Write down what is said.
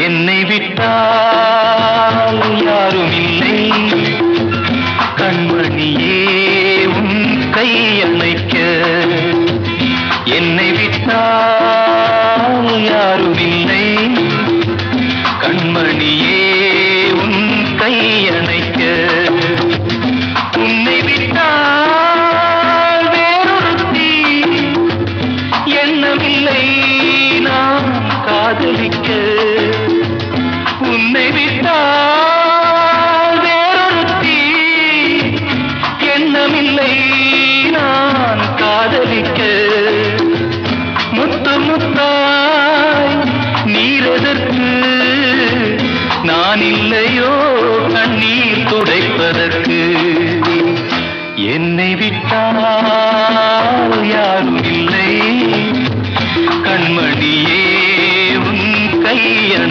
என்னை விட்டால் யாரும் இல்லை கண்மணியே உன் கை அணைக்க. என்னை விட்டால் யாரும் இல்லை கண்மணியே உன் கை அணைக்க. உன்னை விட்டால் வேறொருத்தி. என்னமில்லை நான். வந்தாய். முத்தாய் நீரெதற்கு நான் இல்லையோ கண்ணீர் துடைப்பதற்கு. என்னை விட்டால் யாரும் இல்லை. கண்மணியே உன் கையன்